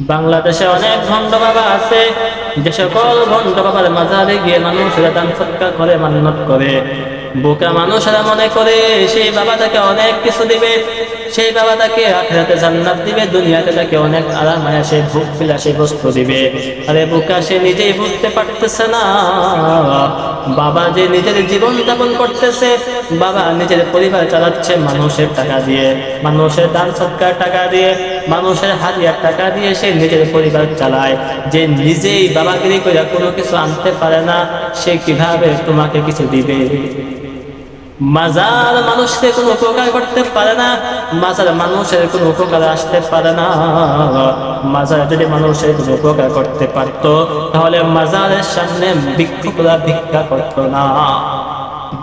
বাংলাদেশে অনেক ভণ্ড বাবা আছে, যে সকল ভণ্ড বাবার মাজারে গিয়ে মানুষেরা দান সৎকার করে, মান্নত করে। বোকা মানুষেরা মনে করে সেই বাবা তাকে অনেক কিছু দিবে, সেই বাবা তাকে আখেরাতে জান্নাত দিবে, দুনিয়াতে তাকে অনেক আরাম হয় সে ভোগ, বিলাসী বস্তু দিবে। আরে বোকা, সে নিজেই বুঝতে পারতেছে না। বাবা যে নিজের জীবন যাপন করতেছে, বাবা নিজের পরিবার চালাচ্ছে মানুষের টাকা দিয়ে, মানুষের দান সৎকার টাকা দিয়ে, মানুষের হাতিয়ার টাকা দিয়ে সে নিজের পরিবার চালায়। যে নিজেই বাবাগিরি করে কোনো কিছু আনতে পারে না, সে কীভাবে তোমাকে কিছু দিবে? মাজার মানুষকে কোনো উপকার করতে পারে না, মাজার মানুষের কোন উপকার আসতে পারে না। মাজার যদি মানুষের কোনো উপকার করতে পারতো, তাহলে মাজারের সামনে ভিক্ষুকরা ভিক্ষা করতো না।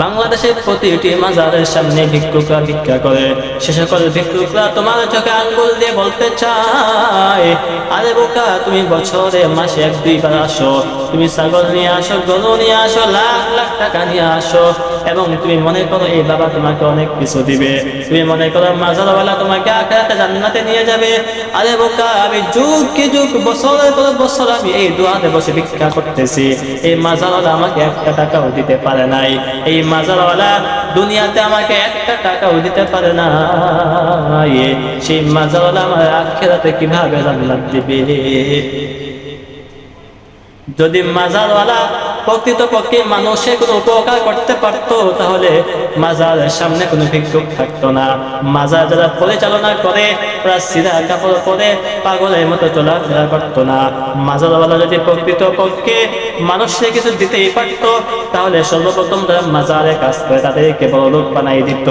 বাংলাদেশের প্রতিটি মাজারের সামনে ভিক্ষুকরা ভিক্ষা করে। সে সকল ভিক্ষুকরা তোমার চোখে আঙ্গুল দিয়ে বলতে চায়, আরে বোকা, তুমি বছরে মাসে এক দুইবার আসো। তুমি ছাগল নিয়ে আসো, গরু নিয়ে আসো, লাখ লাখ টাকা নিয়ে আসো। এবং তুমি মনে করো এই বাবা তোমাকে অনেক কিছু দিবে। তুমি মনে করো মাজারওয়ালা তোমাকে আখেরাতে জান্নাতে নিয়ে যাবে। আরে বোকা, আমি যুগ কি যুগ, বছরের পর বছর আমি এই দোয়াতে বসে ভিক্ষা করতেছি। এই মাজারওয়ালা আমাকে একটা টাকাও দিতে পারে নাই। এই মাজারওয়ালা দুনিয়াতে আমাকে একটা টাকাও দিতে পারে না। সেই মাজারওয়ালা আমার আখেরাতে কীভাবে জান্নাত দিবে? যদি মাজারওয়ালা প্রকৃতপক্ষে মানুষের কোনো উপকার করতে পারতো, তাহলে মাজারের সামনে কোনো ভিক্ষুক থাকতো না। মাজার যারা পরিচালনা করে ওরা সিধা কাপড় পরে পাগলের মতো চলাফেরা করতো না। মাজারওয়ালা যদি প্রকৃতপক্ষে মানুষকে কিছু দিতেই পারতো, তাহলে সর্বপ্রথম যারা মাজারে কাজ করে তাদেরকে বড় লোক বানাই দিত।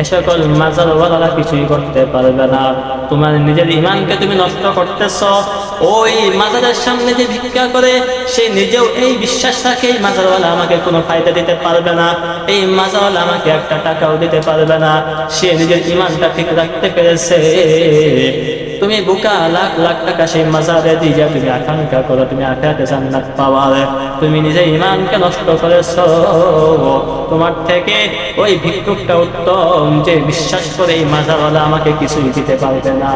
এ সকল মাজারওয়ালারা কিছুই করতে পারবে না। তোমার নিজের ইমানকে তুমি নষ্ট করতেছ ওই মাজারের সামনে যে ভিক্ষা করে, সে নিজেও এই বিশ্বাস রাখে, এই মাজারওয়ালা আমাকে কোনো ফায়দা দিতে পারবে না। এই মাজারওয়ালা আমাকে একটা টাকাও দিতে পারবে না। সে নিজের ইমানটা ঠিক রাখতে পেরেছে। তুমি বুকা, লাখ লাখ টাকা সেই মাজারে দিয়ে তুমি আকাঙ্ক্ষা করো, তুমি আখাতে জান্নাত পাওয়ার তুমি নিজে ইমানকে নষ্ট করেছ। তোমার থেকে ওই ভিক্ষুকটা উত্তম, যে বিশ্বাস করে এই মাজারওয়ালা আমাকে কিছুই দিতে পারবে না।